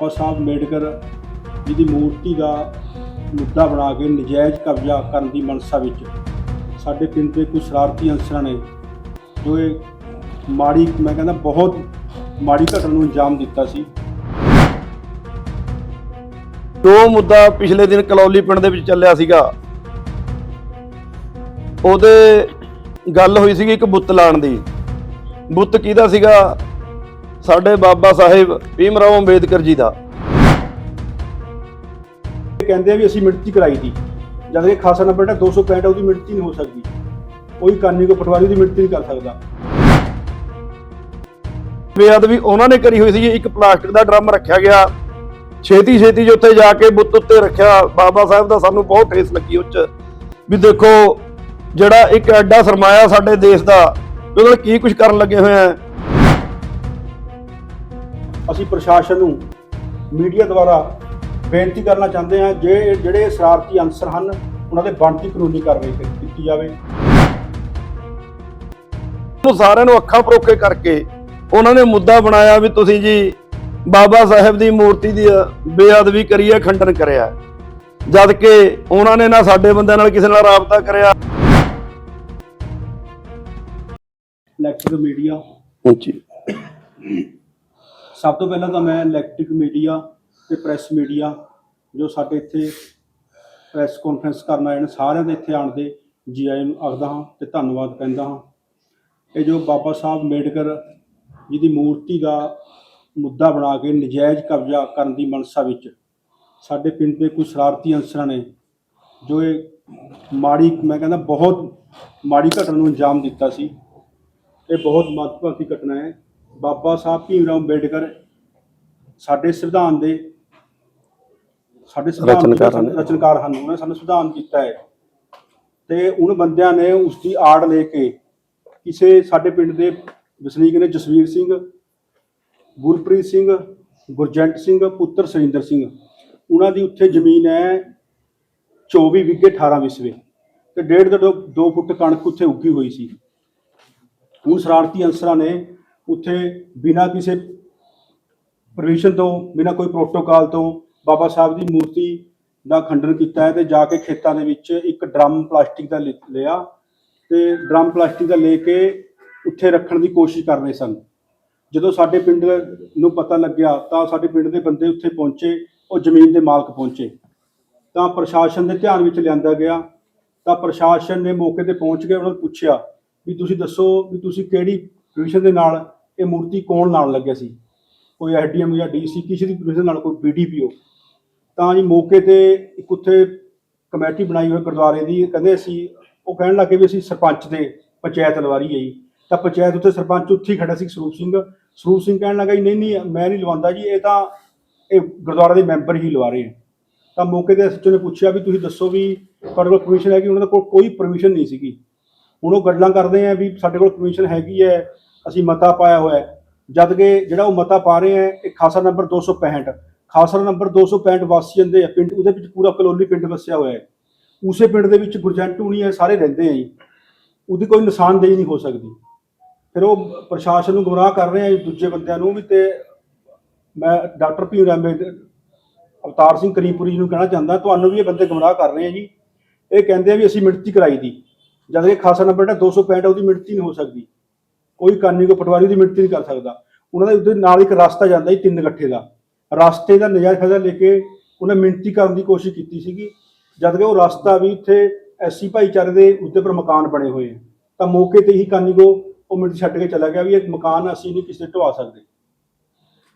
ਬਾਬਾ ਸਾਹਿਬ ਅੰਬੇਡਕਰ ਜੀ ਦੀ ਮੂਰਤੀ ਦਾ ਮੁੱਦਾ ਬਣਾ ਕੇ ਨਜਾਇਜ਼ ਕਬਜ਼ਾ ਕਰਨ ਦੀ ਮਨਸਾ ਵਿੱਚ ਸਾਡੇ ਪਿੰਡ ਦੇ ਕੁਝ ਸ਼ਰਾਰਤੀ ਅਨਸਰਾਂ ਨੇ ਜੋ ਇਹ ਮਾੜੀ, ਮੈਂ ਕਹਿੰਦਾ ਬਹੁਤ ਮਾੜੀ ਘਟਨਾ ਨੂੰ ਅੰਜਾਮ ਦਿੱਤਾ ਸੀ। ਜੋ ਮੁੱਦਾ ਪਿਛਲੇ ਦਿਨ ਕਲੌਲੀ ਪਿੰਡ ਦੇ ਵਿੱਚ ਚੱਲਿਆ ਸੀਗਾ। ਉਹਦੇ ਗੱਲ ਹੋਈ ਸੀਗੀ ਇੱਕ ਬੁੱਤ ਲਾਣ ਦੀ। ਬੁੱਤ ਕਿਹਦਾ ਸੀਗਾ? ਸਾਡੇ ਬਾਬਾ ਸਾਹਿਬ ਭੀਮ ਰਾਓ ਅੰਬੇਦਕਰ ਜੀ ਦਾ। ਇਹ ਕਹਿੰਦੇ ਆ ਵੀ ਅਸੀਂ ਮਿਣਤੀ ਕਰਾਈ ਦੀ। ਜਦ ਕਿ ਖਾਸਾ ਨੰਬਰ ਦਾ 265 ਉਹਦੀ ਮਿਣਤੀ ਨਹੀਂ ਹੋ ਸਕਦੀ। ਕੋਈ ਕਾਨੂੰਨੀ ਕੋ ਪਟਵਾਰੀ ਦੀ ਮਿਣਤੀ ਨਹੀਂ ਕਰ ਸਕਦਾ। ਬੇਅਦਬੀ ਉਹਨਾਂ ਨੇ ਕਰੀ ਹੋਈ ਸੀ ਇੱਕ ਪਲਾਸਟਿਕ ਦਾ ਡਰਮ ਰੱਖਿਆ ਗਿਆ। ਛੇਤੀ ਛੇਤੀ ਜਿ ਉੱਥੇ ਜਾ ਕੇ ਬੁੱਤ ਉੱਤੇ ਰੱਖਿਆ। ਬਾਬਾ ਸਾਹਿਬ ਦਾ ਸਾਨੂੰ ਬਹੁਤ ਠੇਸ ਲੱਗੀ ਉਹ 'ਚ ਵੀ ਦੇਖੋ ਜਿਹੜਾ ਇੱਕ ਐਡਾ ਸਰਮਾਇਆ ਸਾਡੇ ਦੇਸ਼ ਦਾ ਉਹਦੇ ਨਾਲ ਕੀ ਕੁਝ ਕਰਨ ਲੱਗੇ ਹੋਏ ਆ। ਅਸੀਂ ਪ੍ਰਸ਼ਾਸਨ ਨੂੰ ਮੀਡੀਆ ਦੁਆਰਾ ਬੇਨਤੀ ਕਰਨਾ ਚਾਹੁੰਦੇ ਹਾਂ ਜੇ ਜਿਹੜੇ ਸ਼ਰਾਰਤੀ ਅਨਸਰ ਹਨ ਉਹਨਾਂ ਦੇ ਬਣਤੀ ਕਾਨੂੰਨੀ ਕਾਰਵਾਈ ਕੀਤੀ ਜਾਵੇ। ਨੂੰ ਸਾਰਿਆਂ ਨੂੰ ਅੱਖਾਂ ਪਰੋਖੇ ਕਰਕੇ ਉਹਨਾਂ ਨੇ ਮੁੱਦਾ ਬਣਾਇਆ ਵੀ ਤੁਸੀਂ ਜੀ ਬਾਬਾ ਸਾਹਿਬ ਦੀ ਮੂਰਤੀ ਦੀ ਬੇਅਦਬੀ ਕਰੀ ਹੈ ਖੰਡਨ ਕਰਿਆ। ਜਦ ਕਿ ਉਹਨਾਂ ਨੇ ਨਾ ਸਾਡੇ ਬੰਦਿਆਂ ਨਾਲ ਕਿਸੇ ਨਾਲ ਰਾਬਤਾ ਕਰਿਆ। ਇਲੈਕਟ੍ਰਿਕ ਮੀਡੀਆ ਹਾਂਜੀ। ਸਭ ਤੋਂ ਪਹਿਲਾਂ ਤਾਂ ਮੈਂ ਇਲੈਕਟ੍ਰਿਕ ਮੀਡੀਆ ਤੇ ਪ੍ਰੈਸ ਮੀਡੀਆ ਜੋ ਸਾਡੇ ਇੱਥੇ ਪ੍ਰੈਸ ਕਾਨਫਰੰਸ ਕਰਨ ਆਏ ਨੇ, ਸਾਰਿਆਂ ਦੇ ਇੱਥੇ ਆਉਣ ਦੇ ਜੀ ਆਇਆਂ ਨੂੰ ਆਖਦਾ ਹਾਂ ਤੇ ਧੰਨਵਾਦ ਕਹਿੰਦਾ ਹਾਂ। ਇਹ ਜੋ ਬਾਬਾ ਸਾਹਿਬ ਅੰਬੇਡਕਰ ਜੀ ਦੀ ਮੂਰਤੀ ਦਾ ਮੁੱਦਾ ਬਣਾ ਕੇ ਨਜਾਇਜ਼ ਕਬਜ਼ਾ ਕਰਨ ਦੀ ਮਨਸਾ ਵਿੱਚ ਸਾਡੇ ਪਿੰਡ ਦੇ ਕੁਝ ਸ਼ਰਾਰਤੀ ਅਨਸਰਾਂ ਨੇ ਜੋ ਇਹ ਮਾੜੀ, ਮੈਂ ਕਹਿੰਦਾ ਬਹੁਤ ਮਾੜੀ ਘਟਨਾ ਨੂੰ ਅੰਜਾਮ ਦਿੱਤਾ ਸੀ। ਇਹ ਬਹੁਤ ਮਹੱਤਵਪੂਰਨ ਘਟਨਾ ਹੈ। ਬਾਬਾ ਸਾਹਿਬ ਭੀਮ ਰਾਓ ਅੰਬੇਡਕਰ ਸਾਡੇ ਸੰਵਿਧਾਨ ਦੇ ਸਾਡੇ ਸੰਵਿਧਾਨ ਦੇ ਰਚਨਕਾਰ ਹਨ। ਰਚਨਕਾਰ ਹਨ। ਉਹਨਾਂ ਨੇ ਸਾਨੂੰ ਸੰਵਿਧਾਨ ਦਿੱਤਾ ਹੈ। ਤੇ ਉਹਨਾਂ ਬੰਦਿਆਂ ਨੇ ਉਸ ਦੀ ਆੜ ਲੈ ਕੇ ਕਿਸੇ ਸਾਡੇ ਪਿੰਡ ਦੇ ਵਸਨੀਕ ਨੇ ਜਸਵੀਰ ਸਿੰਘ ਗੁਰਪ੍ਰੀਤ ਸਿੰਘ ਗੁਰਜੰਟ ਸਿੰਘ ਪੁੱਤਰ ਸੁਰਿੰਦਰ ਸਿੰਘ। ਉਹਨਾਂ ਦੀ ਉੱਥੇ ਜ਼ਮੀਨ ਹੈ 24 ਵਿਗੇ 18 ਵਿਸਵੇ ਤੇ ਡੇਢ ਤੋਂ 2 ਫੁੱਟ ਕਣਕ ਉੱਥੇ ਉੱਗੀ ਹੋਈ ਸੀ। ਹੁਣ ਸ਼ਰਾਰਤੀ ਅਨਸਰਾਂ ਨੇ ਉੱਥੇ ਬਿਨਾਂ ਕਿਸੇ ਪਰਮਿਸ਼ਨ ਤੋਂ, ਬਿਨਾਂ ਕੋਈ ਪ੍ਰੋਟੋਕਾਲ ਤੋਂ ਬਾਬਾ ਸਾਹਿਬ ਦੀ ਮੂਰਤੀ ਦਾ ਖੰਡਨ ਕੀਤਾ ਹੈ ਤੇ ਜਾ ਕੇ ਖੇਤਾਂ ਦੇ ਵਿੱਚ ਇੱਕ ਡਰਮ ਪਲਾਸਟਿਕ ਦਾ ਲਿ- ਲਿਆ ਤੇ ਡਰਮ ਪਲਾਸਟਿਕ ਦਾ ਲੈ ਕੇ ਉੱਥੇ ਰੱਖਣ ਦੀ ਕੋਸ਼ਿਸ਼ ਕਰ ਰਹੇ ਸਨ। ਜਦੋਂ ਸਾਡੇ ਪਿੰਡ ਨੂੰ ਪਤਾ ਲੱਗਿਆ ਤਾਂ ਸਾਡੇ ਪਿੰਡ ਦੇ ਬੰਦੇ ਉੱਥੇ ਪਹੁੰਚੇ, ਉਹ ਜ਼ਮੀਨ ਦੇ ਮਾਲਕ ਪਹੁੰਚੇ। ਤਾਂ ਪ੍ਰਸ਼ਾਸਨ ਦੇ ਧਿਆਨ ਵਿੱਚ ਲਿਆਂਦਾ ਗਿਆ। ਤਾਂ ਪ੍ਰਸ਼ਾਸਨ ਨੇ ਮੌਕੇ ਤੇ ਪਹੁੰਚ ਕੇ ਉਹਨਾਂ ਨੂੰ ਪੁੱਛਿਆ ਵੀ ਤੁਸੀਂ ਦੱਸੋ ਵੀ ਤੁਸੀਂ ਕਿਹੜੀ ਪਰਮਿਸ਼ਨ ਦੇ ਨਾਲ ਇਹ ਮੂਰਤੀ ਕੌਣ ਲਾਉਣ ਲੱਗਿਆ ਸੀ? ਕੋਈ ਐਸਡੀਐਮ ਜਾਂ ਡੀਸੀ, ਕਿਸੇ ਦੀ ਪਰਮਿਸ਼ਨ ਨਾਲ ਕੋਈ ਬੀਡੀਪੀਓ ਤਾਂ ਜੀ ਮੌਕੇ ਤੇ ਇੱਕ ਉੱਥੇ ਕਮੇਟੀ ਬਣਾਈ ਹੋਈ ਗੁਰਦੁਆਰੇ ਦੀ, ਕਹਿੰਦੇ ਅਸੀਂ, ਉਹ ਕਹਿਣ ਲੱਗੇ ਵੀ ਅਸੀਂ ਸਰਪੰਚ ਦੇ ਪੰਚਾਇਤ ਲਵਾਰੀ ਹੈ ਜੀ। ਤਾਂ ਪੰਚਾਇਤ ਉੱਤੇ ਸਰਪੰਚ ਉੱਥੇ ਹੀ ਖੜਾ ਸੀ ਸਰੂਪ ਸਿੰਘ। ਸਰੂਪ ਸਿੰਘ ਕਹਿਣ ਲੱਗਾ ਜੀ, ਨਹੀਂ ਨਹੀਂ, ਮੈਂ ਨਹੀਂ ਲਵਾਉਂਦਾ ਜੀ, ਇਹ ਤਾਂ ਇਹ ਗੁਰਦੁਆਰਾ ਦੇ ਮੈਂਬਰ ਹੀ ਲਵਾ ਰਹੇ ਹੈ ਤਾਂ ਮੌਕੇ ਤੇ ਐਸਐਚਓ ਨੇ ਪੁੱਛਿਆ ਵੀ ਤੁਸੀਂ ਦੱਸੋ ਵੀ ਤੁਹਾਡੇ ਕੋਲ ਪਰਮਿਸ਼ਨ ਹੈ ਕਿ ਉਹਨਾਂ ਕੋਲ ਕੋਈ ਪਰਮਿਸ਼ਨ ਨਹੀਂ ਸੀਗੀ। ਹੁਣ ਉਹ ਗੱਲਾਂ ਕਰਦੇ ਆ ਵੀ ਸਾਡੇ ਕੋਲ ਪਰਮਿਸ਼ਨ ਹੈਗੀ ਹੈ ਅਸੀਂ ਮਤਾ ਪਾਇਆ ਹੋਇਆ ਹੈ। ਜਦ ਕਿ ਜਿਹੜਾ ਉਹ ਮਤਾ ਪਾ ਰਹੇ ਹੈ, ਇਹ ਖਾਸਾ ਨੰਬਰ 265 ਖਾਸਾ ਨੰਬਰ 265 ਵਾਸੀ ਜਾਂਦੇ ਆ, ਪਿੰਡ ਉਹਦੇ ਵਿੱਚ ਪੂਰਾ ਕਲੋਨੀ ਪਿੰਡ ਵਸਿਆ ਹੋਇਆ ਹੈ। ਉਸੇ ਪਿੰਡ ਦੇ ਵਿੱਚ ਗੁਰਜੰਟ ਹੁਣੀ ਹੈ, ਸਾਰੇ ਰਹਿੰਦੇ ਆ ਜੀ। ਉਹਦੀ ਕੋਈ ਨਿਸ਼ਾਨਦੇਹੀ ਨਹੀਂ ਹੋ ਸਕਦੀ। ਫਿਰ ਉਹ ਪ੍ਰਸ਼ਾਸਨ ਨੂੰ ਗੁੰਮਰਾਹ ਕਰ ਰਹੇ ਆ ਜੀ ਦੂਜੇ ਬੰਦਿਆਂ ਨੂੰ ਵੀ ਤੇ ਮੈਂ ਡਾਕਟਰ ਭੀਮ ਰਾਓ ਅੰਬੇਦਕਰ ਅਵਤਾਰ ਸਿੰਘ ਕਰੀਮਪੁਰੀ ਜੀ ਨੂੰ ਕਹਿਣਾ ਚਾਹੁੰਦਾ, ਤੁਹਾਨੂੰ ਵੀ ਇਹ ਬੰਦੇ ਗੁੰਮਰਾਹ ਕਰ ਰਹੇ ਆ ਜੀ। ਇਹ ਕਹਿੰਦੇ ਆ ਵੀ ਅਸੀਂ ਮਿਣਤੀ ਕਰਾਈ ਦੀ। ਜਦ ਕਿ ਖਾਸਾ ਨੰਬਰ ਦਾ 265 ਉਹਦੀ ਮਿਣਤੀ ਨਹੀਂ ਹੋ ਸਕਦੀ। ਕੋਈ ਕਾਨੂੰਨੀ ਕੋ ਪਟਵਾਰੀ ਦੀ ਮਿਣਤੀ ਨਹੀਂ ਕਰ ਸਕਦਾ। ਉਹਨਾਂ ਦੇ ਉਹਦੇ ਨਾਲ ਇੱਕ ਰਸਤਾ ਜਾਂਦਾ ਜੀ, ਤਿੰਨ ਗੱਠੇ ਦਾ। ਰਸਤੇ ਦਾ ਨਜਾਇਜ਼ ਫਾਇਦਾ ਲੈ ਕੇ ਉਹਨੇ ਮਿਣਤੀ ਕਰਨ ਦੀ ਕੋਸ਼ਿਸ਼ ਕੀਤੀ ਸੀਗੀ। ਜਦ ਕਿ ਉਹ ਰਸਤਾ ਵੀ ਇੱਥੇ ਐਸੀ ਭਾਈਚਾਰੇ ਦੇ ਉੱਤੇ ਪਰ ਮਕਾਨ ਬਣੇ ਹੋਏ ਆ। ਤਾਂ ਮੌਕੇ ਤੇ ਹੀ ਕਾਨੂੰਨੀ ਕੋ ਉਹ ਮਿਣਤੀ ਛੱਡ ਕੇ ਚਲਾ ਗਿਆ ਵੀ ਇਹ ਮਕਾਨ ਅਸੀਂ ਨਹੀਂ ਕਿਸੇ ਤੇ ਢਵਾ ਸਕਦੇ।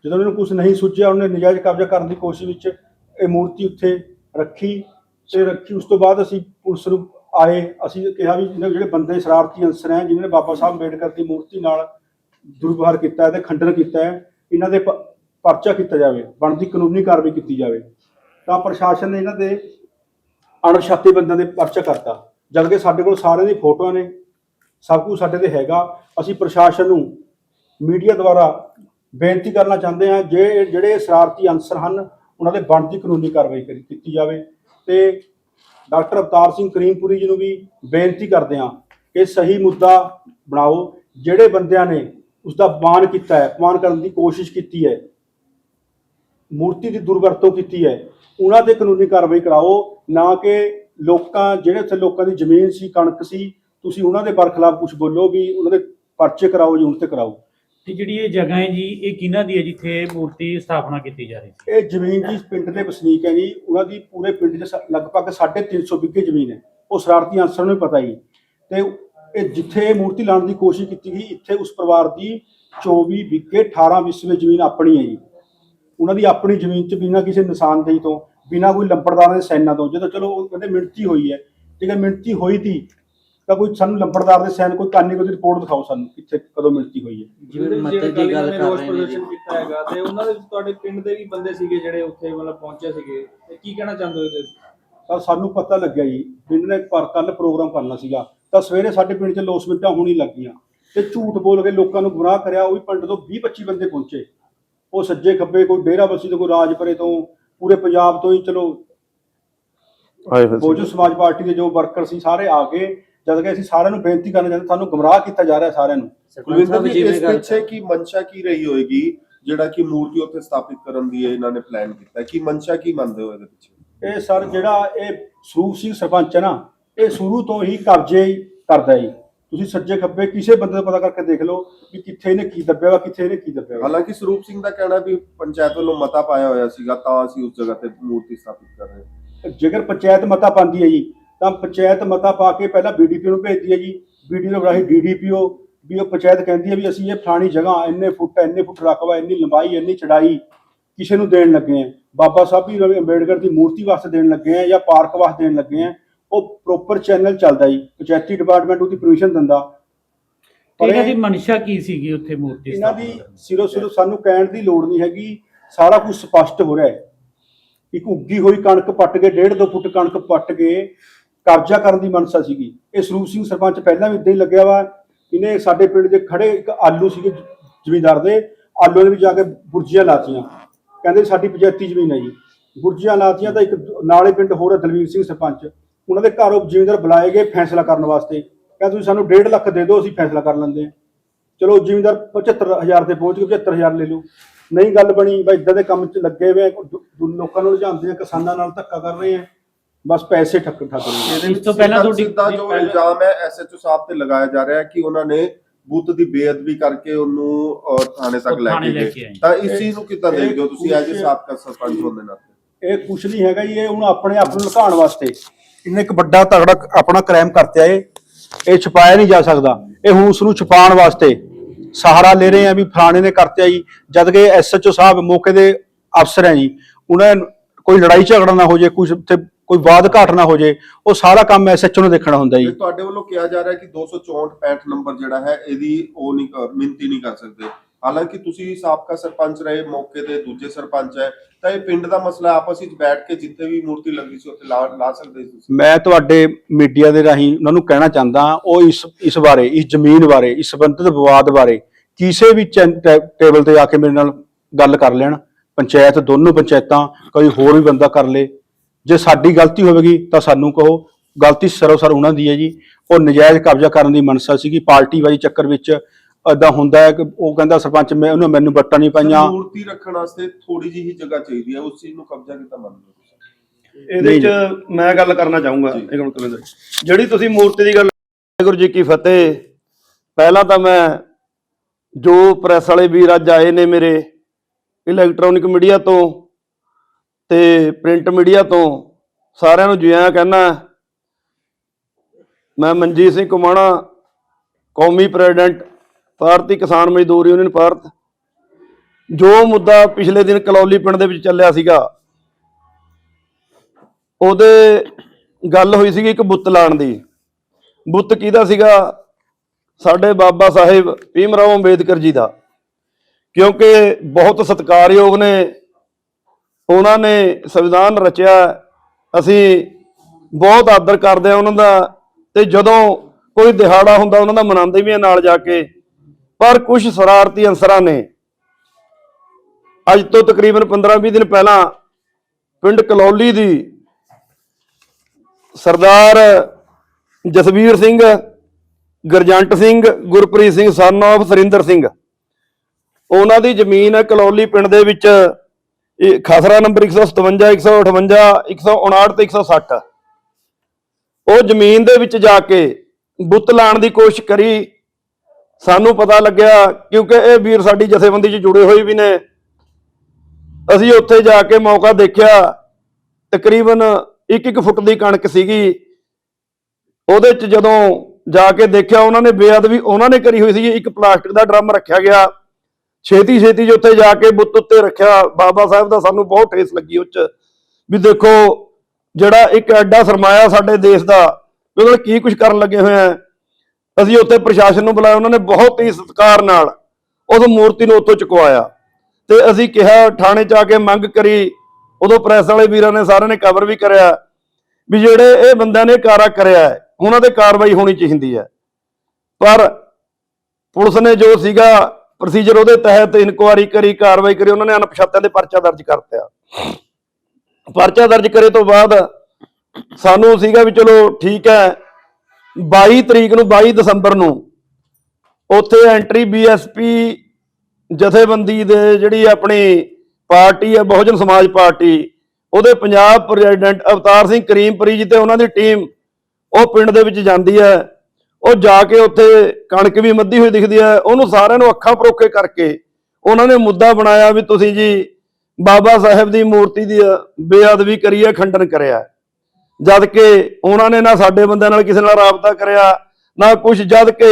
ਜਦੋਂ ਉਹਨਾਂ ਨੂੰ ਕੁਝ ਨਹੀਂ ਸੁਝਿਆ ਉਹਨੇ ਨਜਾਇਜ਼ ਕਬਜ਼ਾ ਕਰਨ ਦੀ ਕੋਸ਼ਿਸ਼ ਵਿੱਚ ਇਹ ਮੂਰਤੀ ਉੱਥੇ ਰੱਖੀ। ਤੇ ਰੱਖੀ, ਉਸ ਤੋਂ ਬਾਅਦ ਅਸੀਂ ਪੁਲਿਸ ਨੂੰ ਆਏ, ਅਸੀਂ ਕਿਹਾ ਵੀ ਜਿਹੜੇ ਜਿਹੜੇ ਬੰਦੇ ਸ਼ਰਾਰਤੀ ਅਨਸਰ ਹੈ, ਜਿਨ੍ਹਾਂ ਨੇ ਬਾਬਾ ਸਾਹਿਬ ਅੰਬੇਡਕਰ ਦੀ ਮੂਰਤੀ ਨਾਲ ਦੁਰਵਿਵਹਾਰ ਕੀਤਾ ਹੈ ਤੇ ਖੰਡਨ ਕੀਤਾ ਹੈ, ਇਹਨਾਂ ਦੇ ਪ- ਪਰਚਾ ਕੀਤਾ ਜਾਵੇ, ਬਣਦੀ ਕਾਨੂੰਨੀ ਕਾਰਵਾਈ ਕੀਤੀ ਜਾਵੇ, ਤਾਂ ਪ੍ਰਸ਼ਾਸਨ ਨੇ ਇਹਨਾਂ ਦੇ ਅਣਛਾਤੇ ਬੰਦਿਆਂ ਦੇ ਪਰਚਾ ਕਰਤਾ। ਜਦ ਕਿ ਸਾਡੇ ਕੋਲ ਸਾਰਿਆਂ ਦੀ ਫੋਟੋਆਂ ਨੇ, ਸਭ ਕੁਝ ਸਾਡੇ ਤੇ ਹੈਗਾ। ਅਸੀਂ ਪ੍ਰਸ਼ਾਸਨ ਨੂੰ ਮੀਡੀਆ ਦੁਆਰਾ ਬੇਨਤੀ ਕਰਨਾ ਚਾਹੁੰਦੇ ਹਾਂ, ਜੇ ਜਿਹੜੇ ਸ਼ਰਾਰਤੀ ਅਨਸਰ ਹਨ, ਉਹਨਾਂ ਦੇ ਬਣਦੀ ਕਾਨੂੰਨੀ ਕਾਰਵਾਈ ਕਰੀ- ਕੀਤੀ ਜਾਵੇ ਤੇ ਡਾਕਟਰ ਅਵਤਾਰ ਸਿੰਘ ਕਰੀਮਪੁਰੀ ਜੀ ਨੂੰ ਵੀ ਬੇਨਤੀ ਕਰਦੇ ਹਾਂ ਕਿ ਸਹੀ ਮੁੱਦਾ ਬਣਾਓ, ਜਿਹੜੇ ਬੰਦਿਆਂ ਨੇ ਉਸ ਦਾ ਅਪਮਾਨ ਕੀਤਾ ਹੈ, ਅਪਮਾਨ ਕਰਨ ਦੀ ਕੋਸ਼ਿਸ਼ ਕੀਤੀ ਹੈ, ਮੂਰਤੀ ਦੀ ਦੁਰਵਰਤੋਂ ਕੀਤੀ ਹੈ, ਉਹਨਾਂ ਤੇ ਕਾਨੂੰਨੀ ਕਾਰਵਾਈ ਕਰਾਓ, ਨਾ ਕਿ ਲੋਕਾਂ, ਜਿਹੜੇ ਉੱਥੇ ਲੋਕਾਂ ਦੀ ਜ਼ਮੀਨ ਸੀ, ਕਣਕ ਸੀ, ਤੁਸੀਂ ਉਹਨਾਂ ਦੇ ਬਰਖਲਾਫ ਕੁਝ ਬੋਲੋ ਵੀ ਉਹਨਾਂ ਦੇ ਪਰਚੇ ਕਰਾਓ ਜੀ ਉਹਨਾਂ ਤੇ ਕਰਾਓ। ਤੇ ਜਿਹੜੀ ਇਹ ਜਗ੍ਹਾ ਹੈ ਜੀ, ਇਹ ਕਿਹਨਾਂ ਦੀ ਹੈ ਜਿੱਥੇ ਮੂਰਤੀ ਸਥਾਪਨਾ ਕੀਤੀ ਜਾ ਰਹੀ ਸੀ? ਇਹ ਜ਼ਮੀਨ ਜੀ ਪਿੰਡ ਦੇ ਵਸਨੀਕ ਹੈ ਜੀ। ਉਹਨਾਂ ਦੀ ਪੂਰੇ ਪਿੰਡ ਦੇ ਸ- ਲਗਭਗ 350 ਵਿਗੇ ਜ਼ਮੀਨ ਹੈ। ਉਹ ਸ਼ਰਾਰਤੀ ਅਨਸਰ ਨੂੰ ਵੀ ਪਤਾ ਜੀ। ਤੇ ਇਹ ਜਿੱਥੇ ਇਹ ਮੂਰਤੀ ਲਾਉਣ ਦੀ ਕੋਸ਼ਿਸ਼ ਕੀਤੀ ਗਈ, ਇੱਥੇ ਉਸ ਪਰਿਵਾਰ ਦੀ 24 ਵਿਗੇ 18 ਵਿਸਵੇ ਜ਼ਮੀਨ ਆਪਣੀ ਹੈ ਜੀ। ਉਹਨਾਂ ਦੀ ਆਪਣੀ ਜ਼ਮੀਨ 'ਚ ਬਿਨਾਂ ਕਿਸੇ ਨਿਸ਼ਾਨਦੇਹੀ ਤੋਂ, ਬਿਨਾਂ ਕੋਈ ਲੰਬੜਦਾਰਾਂ ਦੇ ਸੈਨਾ ਤੋਂ, ਜਦੋਂ ਚਲੋ ਉਹ ਕਹਿੰਦੇ ਮਿਣਤੀ ਹੋਈ ਹੈ। ਠੀਕ ਹੈ ਮਿਣਤੀ ਹੋਈ ਤੀ ਤਾਂ ਕੋਈ ਸਾਨੂੰ ਲੰਬੜਦਾਰ ਦੇ ਸੈਨ ਕੋਈ ਕਾਨੀ ਕੋਈ ਰਿਪੋਰਟ ਦਿਖਾਓ ਸਾਨੂੰ ਕਿੱਥੇ ਕਦੋਂ ਮਿਣਤੀ ਹੋਈ ਹੈ ਜਿਵੇਂ ਮਤਲਬ ਜਿਹੜੇ ਦੀ ਗੱਲ ਨੇ ਕਰ ਰੋਸ ਰਹੇ ਨੇ ਜੀ। ਪ੍ਰਦਰਸ਼ਨ ਕੀਤਾ ਹੈਗਾ ਤੇ ਉਹਨਾਂ ਦੇ ਵਿੱਚ ਤੁਹਾਡੇ ਪਿੰਡ ਦੇ ਵੀ ਬੰਦੇ ਸੀਗੇ ਜਿਹੜੇ ਉੱਥੇ ਮਤਲਬ ਪਹੁੰਚੇ ਸੀਗੇ ਤੇ ਕੀ ਕਹਿਣਾ ਚਾਹੁੰਦੇ ਹੋ ਇਹਦੇ ਤਾਂ ਸਾਨੂੰ ਪਤਾ ਲੱਗਿਆ ਜੀ ਇਹਨਾਂ ਨੇ ਪਰ ਕੱਲ ਪ੍ਰੋਗਰਾਮ ਕਰਨਾ ਸੀਗਾ ਤਾਂ ਸਵੇਰੇ ਸਾਡੇ ਪਿੰਡ 'ਚ ਲੋਸਮਿੰਟਾਂ ਹੋਣੀ ਲੱਗੀਆਂ ਤੇ ਝੂਠ ਬੋਲ ਕੇ ਲੋਕਾਂ ਨੂੰ ਗੁੰਮਰਾਹ ਕਰਿਆ ਉਹ ਵੀ ਪਿੰਡ ਤੋਂ 20 25 ਬੰਦੇ ਪਹੁੰਚੇ ਉਹ ਸੱਜੇ ਖੱਬੇ ਕੋਈ ਡੇਰਾਬੱਸੀ ਤੋਂ ਕੋਈ ਰਾਜਪੁਰੇ ਤੋਂ ਪੂਰੇ ਪੰਜਾਬ ਤੋਂ ਹੀ ਚਲੋ ਆਏ ਹੋਏ ਸੀ। ਬਹੁਜਨ ਸਮਾਜ ਪਾਰਟੀ ਦੇ ਜੋ ਵਰਕਰ ਸੀ ਸਾਰੇ ਆ ਗਏ ਜਦ ਕਿ ਅਸੀਂ ਸਾਰਿਆਂ ਨੂੰ ਬੇਨਤੀ ਕਰਨਾ ਚਾਹੁੰਦੇ ਸਾਨੂੰ ਗੁੰਮਰਾਹ ਕੀਤਾ ਜਾ ਰਿਹਾ ਸਾਰਿਆਂ ਨੂੰ। ਕੁਲਵਿੰਦਰ ਜੀ ਇਸ ਪਿੱਛੇ ਕੀ ਮਨਸ਼ਾ ਕੀ ਰਹੀ ਹੋਏਗੀ ਜਿਹੜਾ ਕਿ ਮੂਰਤੀ ਉੱਥੇ ਸਥਾਪਿਤ ਕਰਨ ਦੀ ਇਹਨਾਂ ਨੇ ਪਲਾਨ ਕੀਤਾ। ਕੀ ਮਨਸ਼ਾ ਕੀ ਮੰਨਦੇ ਹੋ ਇਹਦੇ ਪਿੱਛੇ? ਇਹ ਸਰ ਜਿਹੜਾ ਇਹ ਸਰੂਪ ਸਿੰਘ ਸਰਪੰਚ ਹੈ ਨਾ ਇਹ ਸ਼ੁਰੂ ਤੋਂ ਹੀ ਕਬਜ਼ੇ ਹੀ ਕਰਦਾ ਹੈ ਜੀ। ਤੁਸੀਂ ਸੱਜੇ ਖੱਬੇ ਕਿਸੇ ਬੰਦੇ ਦਾ ਪਤਾ ਕਰਕੇ ਦੇਖ ਲਓ ਵੀ ਕਿੱਥੇ ਇਹਨੇ ਕੀ ਦੱਬਿਆ ਵਾ ਕਿੱਥੇ ਇਹਨੇ ਕੀ ਦੱਬਿਆ ਵਾ। ਹਾਲਾਂਕਿ ਸਰੂਪ ਸਿੰਘ ਦਾ ਕਹਿਣਾ ਵੀ ਪੰਚਾਇਤ ਵੱਲੋਂ ਮਤਾ ਪਾਇਆ ਹੋਇਆ ਸੀਗਾ ਤਾਂ ਅਸੀਂ ਉਸ ਜਗ੍ਹਾ ਤੇ ਮੂਰਤੀ ਸਥਾਪਿਤ ਕਰ ਰਹੇ ਹਾਂ। ਜੇਕਰ ਪੰਚਾਇਤ ਮਤਾ ਪਾਉਂਦੀ ਹੈ ਜੀ ਤਾਂ ਪੰਚਾਇਤ ਮਤਾ ਪਾ ਕੇ ਪਹਿਲਾਂ ਬੀਡੀਪੀ ਨੂੰ ਭੇਜਦੀ ਹੈ ਜੀ। ਬੀਡੀਪੀ ਰਾਹੀਂ ਡੀਡੀਪੀਓ ਵੀ ਉਹ ਪੰਚਾਇਤ ਕਹਿੰਦੀ ਹੈ ਵੀ ਅਸੀਂ ਇਹ ਫਲਾਣੀ ਜਗ੍ਹਾ ਇੰਨੇ ਫੁੱਟ ਇੰਨੇ ਫੁੱਟ ਰਕਬਾ ਇੰਨੀ ਲੰਬਾਈ ਇੰਨੀ ਚੜਾਈ ਕਿਸੇ ਨੂੰ ਦੇਣ ਲੱਗੇ ਆ ਬਾਬਾ ਸਾਹਿਬ ਵੀ ਰਵੀ ਅੰਬੇਡਕਰ ਦੀ ਮੂਰਤੀ ਵਾਸਤੇ ਦੇਣ ਲੱਗੇ ਆ ਜਾਂ ਪਾਰਕ ਵਾਸਤੇ ਦੇਣ ਲੱਗੇ ਆ ਉਹ ਪ੍ਰੋਪਰ ਚੈਨਲ ਚੱਲਦਾ ਜੀ ਪੰਚਾਇਤੀ ਡਿਪਾਰਟਮੈਂਟ ਉਹਦੀ ਪਰਮਿਸ਼ਨ ਦਿੰਦਾ। ਤੇ ਇਹਨਾਂ ਦੀ ਮਨਸ਼ਾ ਕੀ ਸੀਗੀ ਉੱਥੇ ਮੂਰਤੀ ਇਹਨਾਂ ਦੀ? ਸਿਰੋ ਸਿਰੋ ਸਾਨੂੰ ਕਹਿਣ ਦੀ ਲੋੜ ਨਹੀਂ ਹੈਗੀ। ਸਾਰਾ ਕੁਝ ਸਪਸ਼ਟ ਹੋ ਰਿਹਾ ਹੈ। ਇੱਕ ਉੱਗੀ ਹੋਈ ਕਣਕ ਪੱਟ ਕੇ ਡੇਢ ਦੋ ਫੁੱਟ ਕਣਕ ਪੱਟ ਕੇ ਕਬਜ਼ਾ ਕਰਨ ਦੀ ਮਨਸਾ ਸੀਗੀ। ਇਹ ਸਰੂਪ ਸਿੰਘ ਸਰਪੰਚ ਪਹਿਲਾਂ ਵੀ ਇਦਾਂ ਹੀ ਲੱਗਿਆ ਵਾ ਇਹਨੇ ਸਾਡੇ ਪਿੰਡ ਦੇ ਖੜੇ ਇੱਕ ਆਲੂ ਸੀਗੇ ਜ਼ਮੀਂਦਾਰ ਦੇ ਆਲੂ ਦੇ ਵਿੱਚ ਜਾ ਕੇ ਬੁਰਜੀਆਂ ਲਾਤੀਆਂ। ਕਹਿੰਦੇ ਸਾਡੀ ਪੰਚਾਇਤੀ ਜ਼ਮੀਨ ਹੈ ਜੀ। ਬੁਰਜੀਆਂ ਲਾਤੀਆਂ ਤਾਂ ਇੱਕ ਨਾਲੇ ਪਿੰਡ ਹੋਰ ਹੈ ਦਲਵੀਰ ਸਿੰਘ ਸਰਪੰਚ। ਉਹਨਾਂ ਦੇ ਘਰੋਂ ਜ਼ਮੀਂਦਾਰ ਬੁਲਾਏ ਗਏ ਫੈਸਲਾ ਕਰਨ ਵਾਸਤੇ। ਕਹਿੰਦੇ ਤੁਸੀਂ ਸਾਨੂੰ 1.5 ਲੱਖ ਦੇ ਦਿਓ ਅਸੀਂ ਫੈਸਲਾ ਕਰ ਲੈਂਦੇ ਹਾਂ। ਚਲੋ ਜ਼ਿਮੀਂਦਾਰ 75000 ਤੇ ਪਹੁੰਚ ਗਏ 75000 ਲੈ ਲਓ। ਨਹੀਂ ਗੱਲ ਬਣੀ ਬਈ ਇਦਾਂ ਦੇ ਕੰਮ 'ਚ ਲੱਗੇ ਹੋਏ ਆ, ਲੋਕਾਂ ਨੂੰ ਲੁਝਾਉਂਦੇ ਆ ਕਿਸਾਨਾਂ ਨਾਲ ਧੱਕਾ ਕਰ ਰਹੇ ਆ। ਬਸ ਪੈਸੇ ਠੱਕ ਠੱਕ ਰਹੇ ਇਹਦੇ ਇਸ ਵਿੱਚ ਤੋਂ ਪਹਿਲਾਂ ਤੁਹਾਡੀ- ਸਿੱਧਾ ਜੋ ਪਹਿਲਾਂ- ਇਲਜ਼ਾਮ ਹੈ ਐਸਐਚਓ ਸਾਹਿਬ ਤੇ ਲਗਾਇਆ ਜਾ ਰਿਹਾ ਹੈ ਕਿ ਉਹਨਾਂ ਨੇ ਬੁੱਤ ਦੀ ਬੇਅਦਬੀ ਕਰਕੇ ਉਹਨੂੰ ਅਹ, ਥਾਣੇ ਤੱਕ ਲੈ ਥਾਣੇ ਕੇ ਲੈ ਗਏ। ਆਏ। ਤਾਂ ਇਸ ਚੀਜ਼ ਨੂੰ ਕਿੱਦਾਂ ਇਹ ਦੇਖਦੇ ਹੋ ਤੁਸੀਂ ਐਜ ਕੁਛ- ਸਾਬਕਾ ਸਰਪੰਚ ਹੋਣ ਦੇ ਨਾਤੇ? ਇਹ ਕੁਛ ਨਹੀਂ ਹੈਗਾ ਜੀ ਇਹ ਹੁਣ ਆਪਣੇ ਆਪ ਨੂੰ ਲੁਕਾਉਣ ਵਾਸਤੇ। ਇਹਨੇ ਇੱਕ ਵੱਡਾ ਤਗੜਾ ਆਪਣਾ ਕ੍ਰਾਈਮ ਕਰਤੇ ਆਏ ਇਹ ਛੁਪਾਇਆ ਨਹੀਂ ਜਾ ਸਕਦਾ। ਇਹ ਹੁਣ ਉਸ ਨੂੰ ਛੁਪਾਉਣ ਵਾਸਤੇ ਸਹਾਰਾ ਲੈ ਰਹੇ ਆ ਵੀ ਫਲਾਣੇ ਨੇ ਕਰਤੇ ਆ ਜੀ। ਜਦ ਕਿ ਐਸਐਚਓ ਸਾਹਿਬ ਮੌਕੇ ਦੇ ਅਫਸਰ ਹੈ ਜੀ। ਉਹਨਾਂ ਨੂੰ ਕੋਈ ਲੜਾਈ ਝਗੜਾ ਨਾ ਹੋ ਜੇ ਕੁਝ ਉੱਥੇ ਕੋਈ ਵਾਦ ਘਾਟ ਨਾ ਹੋ ਜੇ ਉਹ ਸਾਰਾ ਕੰਮ ਐਸਐਚਓ ਨੂੰ ਦੇਖਣਾ ਹੁੰਦਾ ਜੀ। ਤੁਹਾਡੇ ਵੱਲੋਂ ਕਿਹਾ ਜਾ ਰਿਹਾ ਕਿ 264 65 ਨੰਬਰ ਜਿਹੜਾ ਹੈ ਇਹਦੀ ਉਹ ਨਹੀਂ ਮਿਣਤੀ ਨਹੀਂ ਕਰ ਸਕਦੇ। ਹਾਲਾਂਕਿ ਤੁਸੀਂ ਸਾਬਕਾ ਸਰਪੰਚ ਰਹੇ ਮੌਕੇ ਦੇ ਦੂਜੇ ਸਰਪੰਚ ਹੈ ਤਾਂ ਇਹ ਪਿੰਡ ਦਾ ਮਸਲਾ ਆਪਸ ਵਿੱਚ ਬੈਠ ਕੇ ਜਿੱਥੇ ਵੀ ਮੂਰਤੀ ਲੱਗੀ ਸੀ ਉੱਥੇ ਲਾ ਲਾ ਸਕਦੇ ਸੀ ਤੁਸੀਂ? ਮੈਂ ਤੁਹਾਡੇ ਮੀਡੀਆ ਦੇ ਰਾਹੀਂ ਉਹਨਾਂ ਨੂੰ ਕਹਿਣਾ ਚਾਹੁੰਦਾ ਉਹ ਇਸ ਇਸ ਬਾਰੇ ਇਸ ਜ਼ਮੀਨ ਬਾਰੇ ਇਸ ਸੰਬੰਧਿਤ ਵਿਵਾਦ ਬਾਰੇ ਕਿਸੇ ਵੀ ਟੇਬਲ ਤੇ ਆ ਕੇ ਮੇਰੇ ਨਾਲ ਗੱਲ ਕਰ ਲੈਣ ਪੰਚਾਇਤ ਦੋਨੋਂ ਪੰਚਾਇਤਾਂ ਕੋਈ ਹੋਰ ਵੀ ਬੰਦਾ ਕਰ ਲੇ। ਜੇ ਸਾਡੀ ਗਲਤੀ ਹੋਵੇਗੀ ਤਾਂ ਸਾਨੂੰ ਕਹੋ। ਗਲਤੀ ਸਰਵਸਰ ਉਹਨਾਂ ਦੀ ਹੈ ਜੀ। ਉਹ ਨਜਾਇਜ਼ ਕਬਜ਼ਾ ਕਰਨ ਦੀ ਮਨਸਾ ਸੀਗੀ। ਪਾਰਟੀ ਵਾਲੀ ਚੱਕਰ ਵਿੱਚ ਏਦਾਂ ਹੁੰਦਾ ਹੈ ਕਿ ਉਹ ਕਹਿੰਦਾ ਸਰਪੰਚ ਮੈਂ ਉਹਨੇ ਮੈਨੂੰ ਬੱਟਾਂ ਨਹੀਂ ਪਾਈਆਂ। ਮੂਰਤੀ ਰੱਖਣ ਵਾਸਤੇ ਥੋੜੀ ਜਿਹੀ ਜਗ੍ਹਾ ਚਾਹੀਦੀ ਹੈ। ਉਸ ਚੀਜ਼ ਨੂੰ ਕਬਜ਼ਾ ਕਿੱਦਾਂ ਮੰਨਦੇ ਹੋ ਤੁਸੀਂ? ਇਹਦੇ ਚ ਮੈਂ ਗੱਲ ਕਰਨਾ ਚਾਹੂੰਗਾ। ਇੱਕ ਮਿੰਟ ਕੁਲਵਿੰਦਰ ਜਿਹੜੀ ਤੁਸੀਂ ਮੂਰਤੀ ਦੀ ਗੱਲ ਵਾਹਿਗੁਰੂ ਜੀ ਕੀ ਫਤਿਹ। ਪਹਿਲਾਂ ਤਾਂ ਮੈਂ ਜੋ ਪ੍ਰੈਸ ਵਾਲੇ ਵੀਰ ਅੱਜ ਆਏ ਨੇ ਮੇਰੇ ਇਲੈਕਟ੍ਰੋਨਿਕ ਮੀਡੀਆ ਤੋਂ ਤੇ ਪ੍ਰਿੰਟ ਮੀਡੀਆ ਤੋਂ ਸਾਰਿਆਂ ਨੂੰ ਜੀ ਆਇਆਂ ਕਹਿਣਾ ਮੈਂ ਮਨਜੀਤ ਸਿੰਘ ਕੁਮਾਣਾ, ਕੌਮੀ ਪ੍ਰੈਜ਼ੀਡੈਂਟ, ਭਾਰਤੀ ਕਿਸਾਨ ਮਜ਼ਦੂਰ ਯੂਨੀਅਨ ਭਾਰਤ, ਜੋ ਮੁੱਦਾ ਪਿਛਲੇ ਦਿਨ ਕਲੌਲੀ ਪਿੰਡ ਦੇ ਵਿੱਚ ਚੱਲਿਆ ਸੀਗਾ, ਉਹਦੇ ਗੱਲ ਹੋਈ ਸੀਗੀ ਇੱਕ ਬੁੱਤ ਲਾਣ ਦੀ। ਬੁੱਤ ਕਿਹਦਾ ਸੀਗਾ? ਸਾਡੇ ਬਾਬਾ ਸਾਹਿਬ ਭੀਮ ਰਾਓ ਅੰਬੇਦਕਰ ਜੀ ਦਾ, ਕਿਉਂਕਿ ਬਹੁਤ ਸਤਿਕਾਰਯੋਗ ਨੇ ਉਹਨਾਂ ਨੇ ਸੰਵਿਧਾਨ ਰਚਿਆ, ਅਸੀਂ ਬਹੁਤ ਆਦਰ ਕਰਦੇ ਆ ਉਹਨਾਂ ਦਾ ਤੇ ਜਦੋਂ ਕੋਈ ਦਿਹਾੜਾ ਹੁੰਦਾ ਉਹਨਾਂ ਦਾ ਮਨਾਉਂਦੇ ਵੀ ਆ ਨਾਲ ਜਾ ਕੇ। ਪਰ ਕੁਝ ਸ਼ਰਾਰਤੀ ਅਨਸਰਾਂ ਨੇ ਅੱਜ ਤੋਂ ਤਕਰੀਬਨ 15-20 ਦਿਨ ਪਹਿਲਾਂ ਪਿੰਡ ਕਲੌਲੀ ਦੀ ਸਰਦਾਰ ਜਸਵੀਰ ਸਿੰਘ, ਗਰਜੰਟ ਸਿੰਘ, ਗੁਰਪ੍ਰੀਤ ਸਿੰਘ ਸਨ of ਸਰਿੰਦਰ ਸਿੰਘ, ਉਹਨਾਂ ਦੀ ਜ਼ਮੀਨ ਹੈ ਕਲੌਲੀ ਪਿੰਡ ਦੇ ਵਿੱਚ ਇਹ ਖਸਰਾ ਨੰਬਰ 157 158 159 ਤੇ 160 ਉਹ ਜ਼ਮੀਨ ਦੇ ਵਿੱਚ ਜਾ ਕੇ ਬੁੱਤ ਲਾਣ ਦੀ ਕੋਸ਼ਿਸ਼ ਕਰੀ। ਸਾਨੂੰ ਪਤਾ ਲੱਗਿਆ ਕਿਉਂਕਿ ਇਹ ਵੀਰ ਸਾਡੀ ਜਥੇਬੰਦੀ 'ਚ ਜੁੜੇ ਹੋਏ ਵੀ ਨੇ। ਅਸੀਂ ਉੱਥੇ ਜਾ ਕੇ ਮੌਕਾ ਦੇਖਿਆ। ਤਕਰੀਬਨ 1-1 ਫੁੱਟ ਦੀ ਕਣਕ ਸੀਗੀ। ਉਹਦੇ 'ਚ ਜਦੋਂ ਜਾ ਕੇ ਦੇਖਿਆ, ਉਹਨਾਂ ਨੇ ਬੇਅਦਬੀ ਉਹਨਾਂ ਨੇ ਕਰੀ ਹੋਈ ਸੀ। ਇੱਕ ਪਲਾਸਟਿਕ ਦਾ ਡਰਮ ਰੱਖਿਆ ਗਿਆ। ਛੇਤੀ ਛੇਤੀ ਜਿਹੇ ਉੱਥੇ ਜਾ ਕੇ ਬੁੱਤ ਉੱਤੇ ਰੱਖਿਆ। ਬਾਬਾ ਸਾਹਿਬ ਦਾ ਸਾਨੂੰ ਬਹੁਤ ਠੇਸ ਲੱਗੀ ਉਹ ਵੀ ਦੇਖੋ ਜਿਹੜਾ ਇੱਕ ਐਡਾ ਸਰਮਾਇਆ ਸਾਡੇ ਦੇਸ਼ ਦਾ ਵੀ ਕੀ ਕੁਝ ਕਰਨ ਲੱਗੇ ਹੋਏ ਆ। ਅਸੀਂ ਉੱਥੇ ਪ੍ਰਸ਼ਾਸਨ ਨੂੰ ਬੁਲਾਇਆ ਉਹਨਾਂ ਨੇ ਬਹੁਤ ਹੀ ਸਤਿਕਾਰ ਨਾਲ ਉਸ ਮੂਰਤੀ ਨੂੰ ਉੱਥੋਂ ਚੁਕਵਾਇਆ। ਤੇ ਅਸੀਂ ਕਿਹਾ ਥਾਣੇ 'ਚ ਆ ਕੇ ਮੰਗ ਕਰੀ। ਉਦੋਂ ਪ੍ਰੈਸ ਵਾਲੇ ਵੀਰਾਂ ਨੇ ਸਾਰਿਆਂ ਨੇ ਕਵਰ ਵੀ ਕਰਿਆ। ਵੀ ਜਿਹੜੇ ਇਹ ਬੰਦਿਆਂ ਨੇ ਕਾਰਾ ਕਰਿਆ ਹੈ, ਉਹਨਾਂ ਤੇ ਕਾਰਵਾਈ ਹੋਣੀ ਚਾਹੀਦੀ ਹੈ। ਪਰ ਪੁਲਿਸ ਨੇ ਜੋ ਸੀਗਾ ਪ੍ਰੋਸੀਜਰ ਉਹਦੇ ਤਹਿਤ ਇਨਕੁਆਰੀ ਕਰੀ, ਕਾਰਵਾਈ ਕਰੀ, ਉਹਨਾਂ ਨੇ ਅਣਪਛਾਤਿਆਂ ਦੇ ਪਰਚਾ ਦਰਜ ਕਰਤਿਆ ਪਰਚਾ ਦਰਜ ਕਰੇ ਤੋਂ ਬਾਅਦ ਸਾਨੂੰ ਸੀਗਾ ਵੀ ਚਲੋ ਠੀਕ ਹੈ 22 ਤਰੀਕ ਨੂੰ 22 ਦਸੰਬਰ ਨੂੰ ਉੱਥੇ ਐਂਟਰੀ ਬੀਐਸਪੀ ਜਥੇਬੰਦੀ ਦੇ ਜਿਹੜੀ ਆਪਣੀ ਪਾਰਟੀ ਹੈ, ਬਹੁਜਨ ਸਮਾਜ ਪਾਰਟੀ, ਉਹਦੇ ਪੰਜਾਬ ਪ੍ਰੈਜ਼ੀਡੈਂਟ ਅਵਤਾਰ ਸਿੰਘ ਕਰੀਮਪੁਰੀ ਜੀ ਤੇ ਉਹਨਾਂ ਦੀ ਟੀਮ ਉਹ ਪਿੰਡ ਦੇ ਵਿੱਚ ਜਾਂਦੀ ਹੈ। ਉਹ ਜਾ ਕੇ ਉੱਥੇ ਕਣਕ ਵੀ ਮੱਧੀ ਹੋਈ ਦਿਖਦੀ ਹੈ, ਉਹਨੂੰ ਸਾਰਿਆਂ ਨੂੰ ਅੱਖਾਂ ਪਰੋਖੇ ਕਰਕੇ ਉਹਨਾਂ ਨੇ ਮੁੱਦਾ ਬਣਾਇਆ ਵੀ ਤੁਸੀਂ ਜੀ ਬਾਬਾ ਸਾਹਿਬ ਦੀ ਮੂਰਤੀ ਦੀ ਬੇਅਦਬੀ ਕਰੀ ਹੈ ਖੰਡਨ ਕਰਿਆ। ਜਦ ਕਿ ਉਹਨਾਂ ਨੇ ਨਾ ਸਾਡੇ ਬੰਦਿਆਂ ਨਾਲ ਕਿਸੇ ਨਾਲ ਰਾਬਤਾ ਕਰਿਆ, ਨਾ ਕੁਝ ਜਦ ਕਿ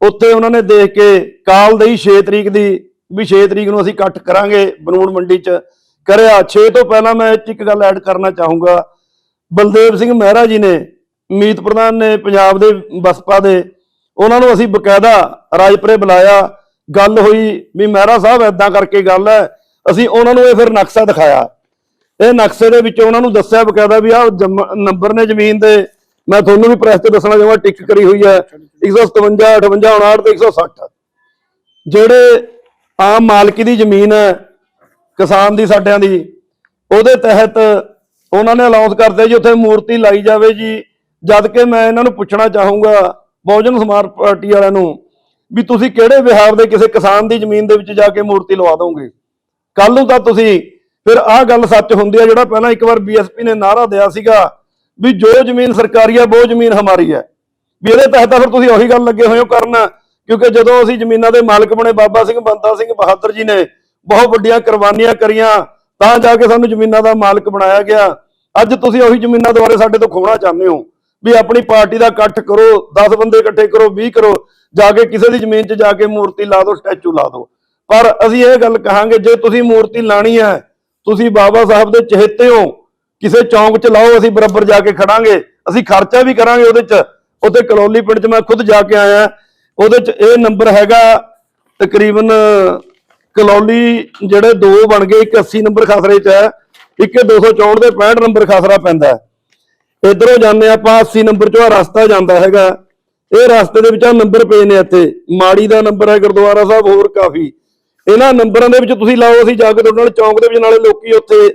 ਉੱਥੇ ਉਹਨਾਂ ਨੇ ਦੇਖ ਕੇ ਕਾਲ ਦੇਈ 6 ਤਰੀਕ ਦੀ ਵੀ 6 ਤਰੀਕ ਨੂੰ ਅਸੀਂ ਇਕੱਠ ਕਰਾਂਗੇ ਬਨੂੜ ਮੰਡੀ 'ਚ। ਕਰਿਆ 6 ਤੋਂ ਪਹਿਲਾਂ ਮੈਂ ਇਹ 'ਚ ਇੱਕ ਗੱਲ ਐਡ ਕਰਨਾ ਚਾਹੂੰਗਾ। ਬਲਦੇਵ ਸਿੰਘ ਮਹਿਰਾ ਜੀ ਨੇ ਮੀਤ ਪ੍ਰਧਾਨ ਨੇ ਪੰਜਾਬ ਦੇ ਬਸਪਾ ਦੇ, ਉਹਨਾਂ ਨੂੰ ਅਸੀਂ ਬਕਾਇਦਾ ਰਾਜਪੁਰੇ ਬੁਲਾਇਆ। ਗੱਲ ਹੋਈ ਵੀ ਮਹਿਰਾ ਸਾਹਿਬ ਐਦਾਂ ਕਰਕੇ ਗੱਲ ਹੈ, ਅਸੀਂ ਉਹਨਾਂ ਨੂੰ ਇਹ ਫਿਰ ਨਕਸ਼ਾ ਦਿਖਾਇਆ। ਇਹ ਨਕਸ਼ੇ ਦੇ ਵਿੱਚ ਉਹਨਾਂ ਨੂੰ ਦੱਸਿਆ ਬਕਾਇਦਾ ਵੀ ਆਹ ਨੰਬਰ ਨੇ ਜ਼ਮੀਨ ਦੇ ਮੈਂ ਤੁਹਾਨੂੰ ਵੀ ਪ੍ਰੈਸ ਤੇ ਦੱਸਣਾ ਚਾਹੁੰਦਾ, ਟਿਕ ਕਰੀ ਹੋਈ ਹੈ 157 58 59 ਤੇ 160 ਜਿਹੜੇ ਆਮ ਮਾਲਕੀ ਦੀ ਜ਼ਮੀਨ ਹੈ, ਕਿਸਾਨ ਦੀ, ਸਾਡਿਆਂ ਦੀ, ਉਹਦੇ ਤਹਿਤ ਉਹਨਾਂ ਨੇ ਅਨਾਉਂਸ ਕਰਦੇ ਜੀ, ਉੱਥੇ ਮੂਰਤੀ ਲਾਈ ਜਾਵੇ ਜੀ ਜਦ ਕਿ ਮੈਂ ਇਹਨਾਂ ਨੂੰ ਪੁੱਛਣਾ ਚਾਹੂੰਗਾ ਬਹੁਜਨ ਸਮਾਜ ਪਾਰਟੀ ਵਾਲਿਆਂ ਨੂੰ ਵੀ ਤੁਸੀਂ ਕਿਹੜੇ ਵਿਹਾਰ ਦੇ ਕਿਸੇ ਕਿਸਾਨ ਦੀ ਜ਼ਮੀਨ ਦੇ ਵਿੱਚ ਜਾ ਕੇ ਮੂਰਤੀ ਲਵਾ ਦੋਗੇ? ਕੱਲ ਨੂੰ ਤਾਂ ਤੁਸੀਂ ਫਿਰ ਆਹ ਗੱਲ ਸੱਚ ਹੁੰਦੀ ਹੈ ਜਿਹੜਾ ਪਹਿਲਾਂ ਇੱਕ ਵਾਰ ਬੀਐਸਪੀ ਨੇ ਨਾਰਾ ਦਿਆ ਸੀਗਾ ਵੀ ਜੋ ਜ਼ਮੀਨ ਸਰਕਾਰੀ ਹੈ ਉਹ ਜ਼ਮੀਨ ਹਮਾਰੀ ਹੈ ਵੀ ਇਹਦੇ ਤਹਿਤ ਫਿਰ ਤੁਸੀਂ ਉਹੀ ਗੱਲ ਲੱਗੇ ਹੋਏ ਹੋ ਕਰਨ, ਕਿਉਂਕਿ ਜਦੋਂ ਅਸੀਂ ਜ਼ਮੀਨਾਂ ਦੇ ਮਾਲਕ ਬਣੇ, ਬਾਬਾ ਸਿੰਘ ਬੰਦਾ ਸਿੰਘ, ਬਹਾਦਰ ਜੀ ਨੇ ਬਹੁਤ ਵੱਡੀਆਂ ਕੁਰਬਾਨੀਆਂ ਕਰੀਆਂ, ਤਾਂ ਜਾ ਕੇ ਸਾਨੂੰ ਜ਼ਮੀਨਾਂ ਦਾ ਮਾਲਕ ਬਣਾਇਆ ਗਿਆ। ਅੱਜ ਤੁਸੀਂ ਉਹੀ ਜ਼ਮੀਨਾਂ ਦੁਆਰੇ ਸਾਡੇ ਤੋਂ ਖੋਣਾ ਚਾਹੁੰਦੇ ਹੋ। ਵੀ ਆਪਣੀ ਪਾਰਟੀ ਦਾ ਇਕੱਠ ਕਰੋ 10 ਬੰਦੇ ਇਕੱਠੇ ਕਰੋ 20 ਕਰੋ, ਜਾ ਕੇ ਕਿਸੇ ਦੀ ਜ਼ਮੀਨ 'ਚ ਜਾ ਕੇ ਮੂਰਤੀ ਲਾ ਦਿਓ, ਸਟੈਚੂ ਲਾ ਦਿਓ। ਪਰ ਅਸੀਂ ਇਹ ਗੱਲ ਕਹਾਂਗੇ, ਜੇ ਤੁਸੀਂ ਮੂਰਤੀ ਲਾਣੀ ਹੈ, ਤੁਸੀਂ ਬਾਬਾ ਸਾਹਿਬ ਦੇ ਚਹੇਤੇ ਹੋ, ਕਿਸੇ ਚੌਂਕ 'ਚ ਲਾਓ, ਅਸੀਂ ਬਰਾਬਰ ਜਾ ਕੇ ਖੜਾਂਗੇ। ਅਸੀਂ ਖਰਚਾ ਵੀ ਕਰਾਂਗੇ ਉਹਦੇ 'ਚ। ਉੱਥੇ ਕਲੌਲੀ ਪਿੰਡ 'ਚ ਮੈਂ ਖੁਦ ਜਾ ਕੇ ਆਇਆ ਉਹਦੇ 'ਚ ਇਹ ਨੰਬਰ ਹੈਗਾ, ਤਕਰੀਬਨ ਕਲੌਲੀ ਜਿਹੜੇ ਦੋ ਬਣ ਗਏ, ਇੱਕ 80 ਨੰਬਰ ਖਸਰੇ 'ਚ ਹੈ, ਇੱਕ ਇਹ 264 ਦੇ 65 ਨੰਬਰ ਖਸਰਾ ਪੈਂਦਾ ਇਧਰੋਂ ਜਾਂਦੇ ਆਪਾਂ 80 ਨੰਬਰ 'ਚੋਂ ਆ ਰਸਤਾ ਜਾਂਦਾ ਹੈਗਾ। ਇਹ ਰਸਤੇ ਦੇ ਵਿੱਚ ਆ ਨੰਬਰ ਪਏ ਨੇ ਇੱਥੇ। ਮਾੜੀ ਦਾ ਨੰਬਰ ਹੈ ਗੁਰਦੁਆਰਾ ਸਾਹਿਬ, ਹੋਰ ਕਾਫੀ। ਇਹਨਾਂ ਨੰਬਰਾਂ ਦੇ ਵਿੱਚ ਤੁਸੀਂ ਲਾਓ, ਅਸੀਂ ਜਾ ਕੇ ਤੁਹਾਡੇ ਨਾਲ ਚੌਂਕ ਦੇ ਵਿੱਚ ਨਾਲੇ ਲੋਕੀ ਉੱਥੇ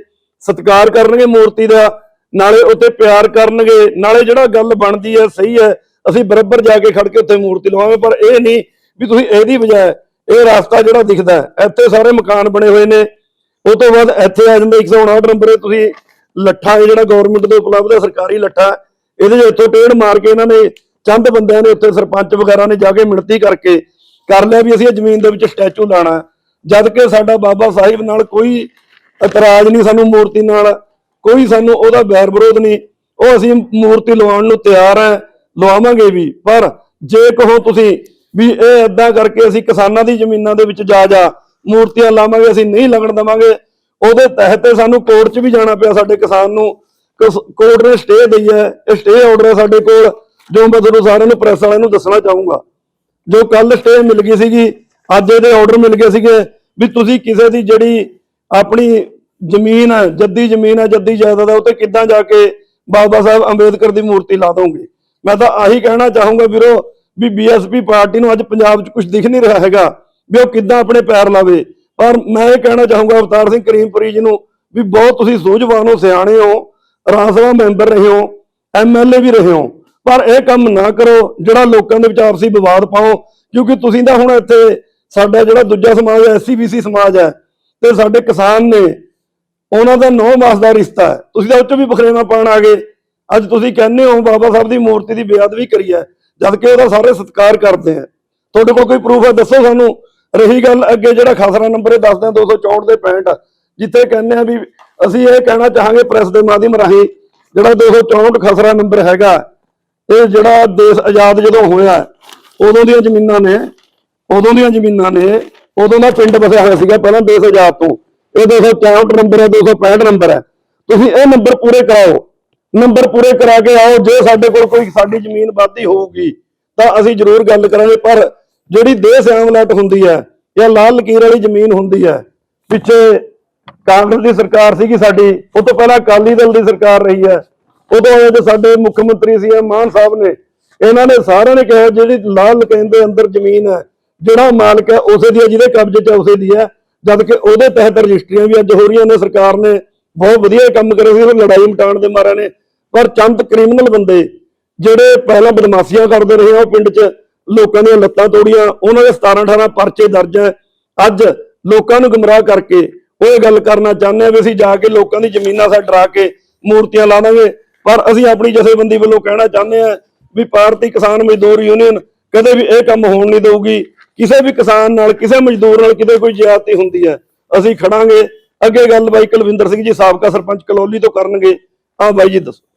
ਸਤਿਕਾਰ ਕਰਨਗੇ ਮੂਰਤੀ ਦਾ, ਨਾਲੇ ਉੱਤੇ ਪਿਆਰ ਕਰਨਗੇ। ਨਾਲੇ ਜਿਹੜਾ ਗੱਲ ਬਣਦੀ ਹੈ, ਸਹੀ ਹੈ, ਅਸੀਂ ਬਰਾਬਰ ਜਾ ਕੇ ਖੜ ਕੇ ਉੱਥੇ ਮੂਰਤੀ ਲਵਾਵਾਂਗੇ ਪਰ ਇਹ ਨਹੀਂ ਵੀ ਤੁਸੀਂ ਇਹਦੀ ਬਜਾਏ ਇਹ ਰਸਤਾ ਜਿਹੜਾ ਦਿਖਦਾ ਇੱਥੇ ਸਾਰੇ ਮਕਾਨ ਬਣੇ ਹੋਏ ਨੇ। ਉਹ ਤੋਂ ਬਾਅਦ ਇੱਥੇ ਆ ਜਾਂਦਾ 159 ਨੰਬਰ ਤੁਸੀਂ ਲੱਠਾ ਹੈ ਜਿਹੜਾ ਗਵਰਨਮੈਂਟ ਦੇ ਉਪਲਬਧ ਹੈ, ਸਰਕਾਰੀ ਲੱਠਾ ਇਹਦੇ ਜੇ ਇੱਥੋਂ ਟੇੜ ਮਾਰ ਕੇ ਇਹਨਾਂ ਨੇ ਚੰਦ ਬੰਦਿਆਂ ਨੇ ਉੱਥੇ ਸਰਪੰਚ ਵਗੈਰਾ ਨੇ ਜਾ ਕੇ ਮਿਣਤੀ ਕਰਕੇ ਕਰ ਲਿਆ ਵੀ ਅਸੀਂ ਇਹ ਜ਼ਮੀਨ ਦੇ ਵਿੱਚ ਸਟੈਚੂ ਲਾਣਾ ਜਦ ਕਿ ਸਾਡਾ ਬਾਬਾ ਸਾਹਿਬ ਨਾਲ ਕੋਈ ਇਤਰਾਜ਼ ਨਹੀਂ ਸਾਨੂੰ ਮੂਰਤੀ ਨਾਲ, ਕੋਈ ਸਾਨੂੰ ਉਹਦਾ ਬੈਰ ਵਿਰੋਧ ਨਹੀਂ, ਉਹ ਅਸੀਂ ਮੂਰਤੀ ਲਵਾਉਣ ਨੂੰ ਤਿਆਰ ਹੈ, ਲਵਾਵਾਂਗੇ ਵੀ। ਪਰ ਜੇ ਕਹੋ ਤੁਸੀਂ ਵੀ ਇਹ ਏਦਾਂ ਕਰਕੇ ਅਸੀਂ ਕਿਸਾਨਾਂ ਦੀ ਜ਼ਮੀਨਾਂ ਦੇ ਵਿੱਚ ਜਾ ਜਾ ਮੂਰਤੀਆਂ ਲਾਵਾਂਗੇ, ਅਸੀਂ ਨਹੀਂ ਲੱਗਣ ਦਵਾਂਗੇ ਉਹਦੇ ਤਹਿਤ ਸਾਨੂੰ ਕੋਰਟ 'ਚ ਵੀ ਜਾਣਾ ਪਿਆ ਸਾਡੇ ਕਿਸਾਨ ਨੂੰ। ਕੋਰਟ ਨੇ ਸਟੇ ਦਈ ਹੈ। ਇਹ ਸਟੇ ਆਰਡਰ ਹੈ ਸਾਡੇ ਕੋਲ, ਜੋ ਮੈਂ ਤੁਹਾਨੂੰ ਸਾਰਿਆਂ ਨੂੰ ਪ੍ਰੈਸ ਵਾਲਿਆਂ ਨੂੰ ਦੱਸਣਾ ਚਾਹੂੰਗਾ। ਜੋ ਕੱਲ ਸਟੇ ਮਿਲ ਗਈ ਸੀਗੀ, ਅੱਜ ਇਹਦੇ ਆਰਡਰ ਮਿਲ ਗਏ ਸੀਗੇ ਵੀ ਤੁਸੀਂ ਕਿਸੇ ਦੀ ਜਿਹੜੀ ਆਪਣੀ ਜ਼ਮੀਨ ਹੈ, ਜੱਦੀ ਜ਼ਮੀਨ ਹੈ, ਜੱਦੀ ਜਾਇਦਾਦ ਹੈ ਉੱਤੇ ਕਿੱਦਾਂ ਜਾ ਕੇ ਬਾਬਾ ਸਾਹਿਬ ਅੰਬੇਦਕਰ ਦੀ ਮੂਰਤੀ ਲਾ ਦੋਗੇ। ਮੈਂ ਤਾਂ ਆਹੀ ਕਹਿਣਾ ਚਾਹੂੰਗਾ ਵੀਰੋ ਵੀ ਬੀਐਸਪੀ ਪਾਰਟੀ ਨੂੰ ਅੱਜ ਪੰਜਾਬ 'ਚ ਕੁਝ ਦਿਖ ਨਹੀਂ ਰਿਹਾ ਹੈਗਾ ਵੀ ਉਹ ਕਿੱਦਾਂ ਆਪਣੇ ਪੈਰ ਲਾਵੇ। ਪਰ ਮੈਂ ਇਹ ਕਹਿਣਾ ਚਾਹੂੰਗਾ ਅਵਤਾਰ ਸਿੰਘ ਕਰੀਮਪੁਰੀ ਜੀ ਨੂੰ ਵੀ ਬਹੁਤ ਤੁਸੀਂ ਸੂਝਵਾਨ ਹੋ, ਸਿਆਣੇ ਹੋ ਰਾਜ ਸਭਾ ਮੈਂਬਰ ਰਹੇ ਹੋ ਐਮਐਲਏ ਵੀ ਰਹੇ ਹੋ, ਪਰ ਇਹ ਕੰਮ ਨਾ ਕਰੋ, ਜਿਹੜਾ ਲੋਕਾਂ ਦੇ ਵਿੱਚ ਆਪਸੀ ਵਿਵਾਦ ਪਾਓ, ਕਿਉਂਕਿ ਤੁਸੀਂ ਤਾਂ ਹੁਣ ਇੱਥੇ ਸਾਡਾ ਜਿਹੜਾ ਦੂਜਾ ਸਮਾਜ ਹੈ ਐਸਸੀਬੀਸੀ ਸਮਾਜ ਹੈ, ਤੇ ਸਾਡੇ ਕਿਸਾਨ ਨੇ, ਉਹਨਾਂ ਦਾ 9 ਮਾਸ ਦਾ ਰਿਸ਼ਤਾ ਹੈ। ਤੁਸੀਂ ਤਾਂ ਉੱਚ ਵੀ ਬਖਰੇਵਾ ਪਾਣ ਆ ਗਏ। ਅੱਜ ਤੁਸੀਂ ਕਹਿੰਦੇ ਹੋ, ਬਾਬਾ ਸਾਹਿਬ ਦੀ ਮੂਰਤੀ ਦੀ ਬੇਅਦਬੀ ਕਰੀ ਹੈ, ਜਦ ਕਿ ਉਹਦਾ ਸਾਰੇ ਸਤਿਕਾਰ ਕਰਦੇ ਆ ਤੁਹਾਡੇ ਕੋਲ ਕੋਈ ਪ੍ਰੂਫ ਹੈ, ਦੱਸੋ ਸਾਨੂੰ। ਰਹੀ ਗੱਲ ਅੱਗੇ ਜਿਹੜਾ ਖਸਰਾ ਨੰਬਰ ਇਹ ਦੱਸਦੇ ਆ 264 ਦੇ 65 ਜਿੱਥੇ ਕਹਿੰਦੇ ਆ ਵੀ ਅਸੀਂ ਇਹ ਕਹਿਣਾ ਚਾਹਾਂਗੇ ਪ੍ਰੈਸ ਦੇ ਮਾਧਿਅਮ ਰਾਹੀਂ, ਜਿਹੜਾ 264 ਖਸਰਾ ਨੰਬਰ ਹੈਗਾ, ਇਹ ਜਿਹੜਾ ਦੇਸ਼ ਆਜ਼ਾਦ ਜਦੋਂ ਹੋਇਆ, ਉਦੋਂ ਦੀਆਂ ਜ਼ਮੀਨਾਂ ਨੇ, ਉਦੋਂ ਦੀਆਂ ਜ਼ਮੀਨਾਂ ਨੇ, ਉਦੋਂ ਦਾ ਪਿੰਡ ਵਸਿਆ ਹੋਇਆ ਸੀਗਾ ਪਹਿਲਾਂ ਦੇਸ਼ ਆਜ਼ਾਦ ਤੋਂ। ਇਹ 264 ਨੰਬਰ ਹੈ 265 ਨੰਬਰ ਹੈ। ਤੁਸੀਂ ਇਹ ਨੰਬਰ ਪੂਰੇ ਕਰਾਓ। ਨੰਬਰ ਪੂਰੇ ਕਰਾ ਕੇ ਆਓ, ਜੇ ਸਾਡੇ ਕੋਲ ਕੋਈ ਸਾਡੀ ਜ਼ਮੀਨ ਵਾਧੀ ਹੋਊਗੀ, ਤਾਂ ਅਸੀਂ ਜ਼ਰੂਰ ਗੱਲ ਕਰਾਂਗੇ, ਪਰ ਜਿਹੜੀ ਦੇਸ਼ ਐਮਲੈਟ ਹੁੰਦੀ ਹੈ ਜਾਂ ਲਾਲ ਲਕੀਰ ਵਾਲੀ ਜ਼ਮੀਨ ਹੁੰਦੀ ਹੈ, ਪਿੱਛੇ ਕਾਂਗਰਸ ਦੀ ਸਰਕਾਰ ਸੀਗੀ ਸਾਡੀ, ਉਹ ਤੋਂ ਪਹਿਲਾਂ ਅਕਾਲੀ ਦਲ ਦੀ ਸਰਕਾਰ ਰਹੀ ਹੈ। ਉਦੋਂ ਇਹ ਸਾਡੇ ਮੁੱਖ ਮੰਤਰੀ ਸੀ ਮਾਨ ਸਾਹਿਬ ਨੇ, ਇਹਨਾਂ ਨੇ ਸਾਰਿਆਂ ਨੇ ਕਿਹਾ ਜਿਹੜੀ ਲਾਲ ਲਕੀਰ ਦੇ ਅੰਦਰ ਜ਼ਮੀਨ ਹੈ, ਜਿਹੜਾ ਮਾਲਕ ਹੈ, ਉਸੇ ਦੀ ਹੈ, ਜਿਹਦੇ ਕਬਜ਼ੇ 'ਚ ਉਸੇ ਦੀ ਹੈ। ਜਦ ਕਿ ਉਹਦੇ ਤਹਿਤ ਰਜਿਸਟਰੀਆਂ ਵੀ ਅੱਜ ਹੋ ਰਹੀਆਂ ਨੇ, ਸਰਕਾਰ ਨੇ ਬਹੁਤ ਵਧੀਆ ਕੰਮ ਕਰੇ ਸੀ ਉਹ ਲੜਾਈ ਮਟਾਉਣ ਦੇ ਮਾਰੇ ਨੇ। ਪਰ ਚੰਦ ਕ੍ਰਿਮੀਨਲ ਬੰਦੇ ਜਿਹੜੇ ਪਹਿਲਾਂ ਬਦਮਾਸ਼ੀਆਂ ਕਰਦੇ ਰਹੇ ਆ, ਉਹ ਪਿੰਡ 'ਚ ਲੋਕਾਂ ਦੀਆਂ ਲੱਤਾਂ ਤੋੜੀਆਂ, ਉਹਨਾਂ ਦੇ 17 18 ਪਰਚੇ ਦਰਜ ਹੈ। ਅੱਜ ਲੋਕਾਂ ਨੂੰ ਗੁੰਮਰਾਹ ਕਰਕੇ ਉਹ ਇਹ ਗੱਲ ਕਰਨਾ ਚਾਹੁੰਦੇ ਆ ਵੀ ਅਸੀਂ ਜਾ ਕੇ ਲੋਕਾਂ ਦੀ ਜ਼ਮੀਨਾਂ ਸਾ ਡਰਾ ਕੇ ਮੂਰਤੀਆਂ ਲਾ ਦਾਂਗੇ। ਪਰ ਅਸੀਂ ਆਪਣੀ ਜਥੇਬੰਦੀ ਵੱਲੋਂ ਕਹਿਣਾ ਚਾਹੁੰਦੇ ਆ ਵੀ ਭਾਰਤੀ ਕਿਸਾਨ ਮਜ਼ਦੂਰ ਯੂਨੀਅਨ ਕਦੇ ਵੀ ਇਹ ਕੰਮ ਹੋਣ ਨਹੀਂ ਦੇਊਗੀ। ਕਿਸੇ ਵੀ ਕਿਸਾਨ ਨਾਲ, ਕਿਸੇ ਮਜ਼ਦੂਰ ਨਾਲ ਕਿਤੇ ਕੋਈ ਜ਼ਿਆਦਤੀ ਹੁੰਦੀ ਹੈ। ਅਸੀਂ ਖੜਾਂਗੇ। ਅੱਗੇ ਗੱਲ ਬਾਈ ਕੁਲਵਿੰਦਰ ਸਿੰਘ ਜੀ, ਸਾਬਕਾ ਸਰਪੰਚ ਕਲੋਲੀ ਤੋਂ ਕਰਨਗੇ। ਆ ਬਾਈ ਜੀ, ਦੱਸੋ।